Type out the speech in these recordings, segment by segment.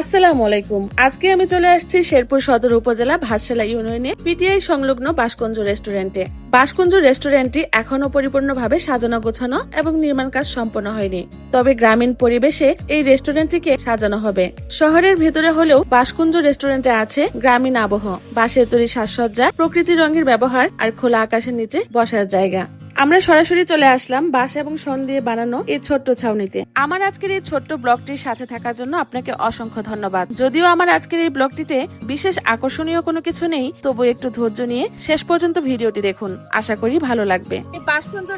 আসসালামু আলাইকুম। আজকে আমি চলে আসছি শেরপুর সদর উপজেলা ভাতশালা ইউনিয়নে পিটিআই সংলগ্ন বাসকুঞ্জ রেস্টুরেন্টে। বাসকুঞ্জ রেস্টুরেন্টটি এখনও পরিপূর্ণভাবে সাজানো, গোছানো এবং নির্মাণ কাজ সম্পন্ন হয়নি। তবে গ্রামীণ পরিবেশে এই রেস্টুরেন্টটিকে সাজানো হবে। শহরের ভেতরে হলেও বাসকুঞ্জ রেস্টুরেন্টে আছে গ্রামীণ আবহ, বাঁশের তৈরি সাজসজ্জা, প্রকৃতি রঙের ব্যবহার আর খোলা আকাশের নিচে বসার জায়গা। আমরা সরাসরি চলে আসলাম বাঁশ এবং শন দিয়ে বানানো এই ছোট্ট ছাউনিতে। আমার আজকের এই ছোট্ট ব্লগটির সাথে থাকার জন্য আপনাকে অসংখ্য ধন্যবাদ। যদিও আমার আজকের এই ব্লগটিতে বিশেষ আকর্ষণীয় কোনো কিছু নেই তবু একটু ধৈর্য নিয়ে শেষ পর্যন্ত ভিডিওটি দেখুন। আশা করি ভালো লাগবে। এই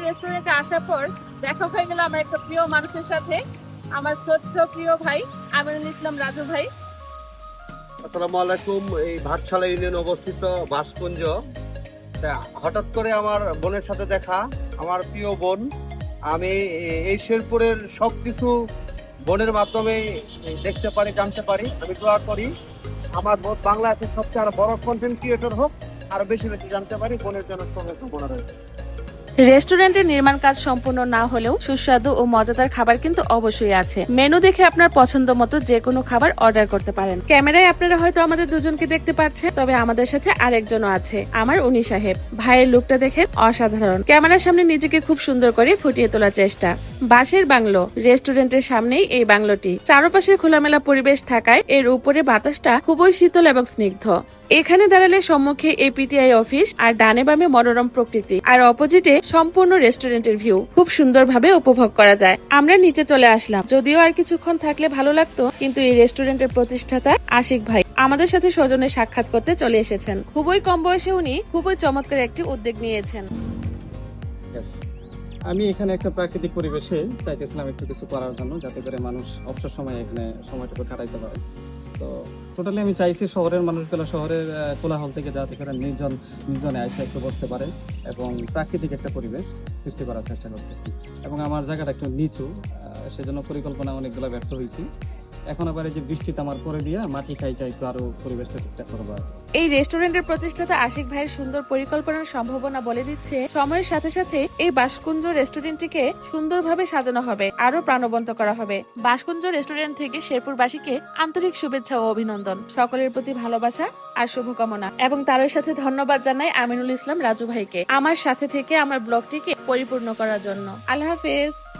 রেস্টুরেন্টে আসার পর দেখা হয়ে গেল আমার একটা প্রিয় মানুষের সাথে, আমার সত্য প্রিয় ভাই, আমিনুল ইসলাম রাজু ভাই। আসসালামু আলাইকুম, এই ভাটশালা ইউনিয়ন অবস্থিত বাসকুঞ্জ হঠাৎ করে আমার বোনের সাথে দেখা, আমার প্রিয় বোন। আমি এই শেরপুরের সব কিছু বোনের মাধ্যমে দেখতে পারি, জানতে পারি। আমি দোয়া করি, আমার বাংলাদেশের সবচেয়ে আরও বড় কন্টেন্ট ক্রিয়েটর হোক, আরও বেশি বেশি জানতে পারি, বোনের জন্য সঙ্গে বোনা রয়েছে রেস্টুরেন্টের নির্মাণ কাজ সম্পূর্ণ না হলেও সুস্বাদু ও মজাদার খাবার কিন্তু অবশ্যই আছে। মেনু দেখে আপনার পছন্দ মতো যে কোনো খাবার অর্ডার করতে পারেন। ক্যামেরায় আপনারা হয়তো আমাদের দুজনকে দেখতে পাচ্ছেন, তবে আমাদের সাথে আরেকজনও আছে, আমার উনি সাহেব। ভাইয়ের লুকটা দেখে অসাধারণ। ক্যামেরার সামনে নিজেকে খুব সুন্দর করে ফুটিয়ে তোলার চেষ্টা। বাঁশের বাংলো, রেস্টুরেন্টের সামনেই এই বাংলোটি। চারপাশের খোলামেলা পরিবেশ থাকায় এর উপরে বাতাসটা খুবই শীতল এবং স্নিগ্ধ। এখানে দাঁড়ালে সম্মুখে এপিটিআই অফিস আর ডানে বামে মনোরম প্রকৃতি। আর অপোজিটে সম্পূর্ণ রেস্টুরেন্টের ভিউ খুব সুন্দরভাবে উপভোগ করা যায়। আমরা নিচে চলে আসলাম। যদিও আর কিছুক্ষণ থাকলে ভালো লাগতো, কিন্তু এই রেস্টুরেন্টের প্রতিষ্ঠাতা আশিক ভাই আমাদের সাথে সজনে সাক্ষাৎ করতে চলে এসেছেন। খুবই কম বয়সে উনি খুবই চমৎকার একটি উদ্যোগ নিয়েছেন. আমি এখানে একটা প্রাকৃতিক পরিবেশে চাইতেছিলাম একটু কিছু করার জন্য, যাতে করে মানুষ অবসর সময় এখানে সময়টুকু কাটাইতে পারে। তো টোটালি আমি চাইছি শহরের মানুষগুলো শহরের কোলাহল থেকে যাতে করে নির্জন, নির্জনে এসে একটু বসতে পারে এবং প্রাকৃতিক একটা পরিবেশ সৃষ্টি করার চেষ্টা করতেছি। এবং আমার জায়গাটা একটু নিচু সেজন্য পরিকল্পনা অনেকগুলো ব্যর্থ হয়েছি এখন আবার এই যে দিয়ে মাটি খাইটা একটু আরও পরিবেশটা ঠিকঠাক এই রেস্টুরেন্টের প্রতিষ্ঠাতা আশিক ভাইয়ের সুন্দর পরিকল্পনার সম্ভাবনা বলে দিচ্ছে, সময়ের সাথে সাথে এই বাসকুঞ্জ রেস্টুরেন্টটিকে সুন্দরভাবে সাজানো হবে, আরও প্রাণবন্ত করা হবে। বাসকুঞ্জ রেস্টুরেন্ট থেকে শেরপুরবাসীকে আন্তরিক শুভেচ্ছা ও অভিনন্দন। সকলের প্রতি ভালোবাসা আর শুভকামনা। এবং তারই সাথে ধন্যবাদ জানাই আমিনুল ইসলাম রাজু ভাইকে, আমার সাথে থেকে আমার ব্লগটিকে পরিপূর্ণ করার জন্য। আল্লাহ হাফেজ।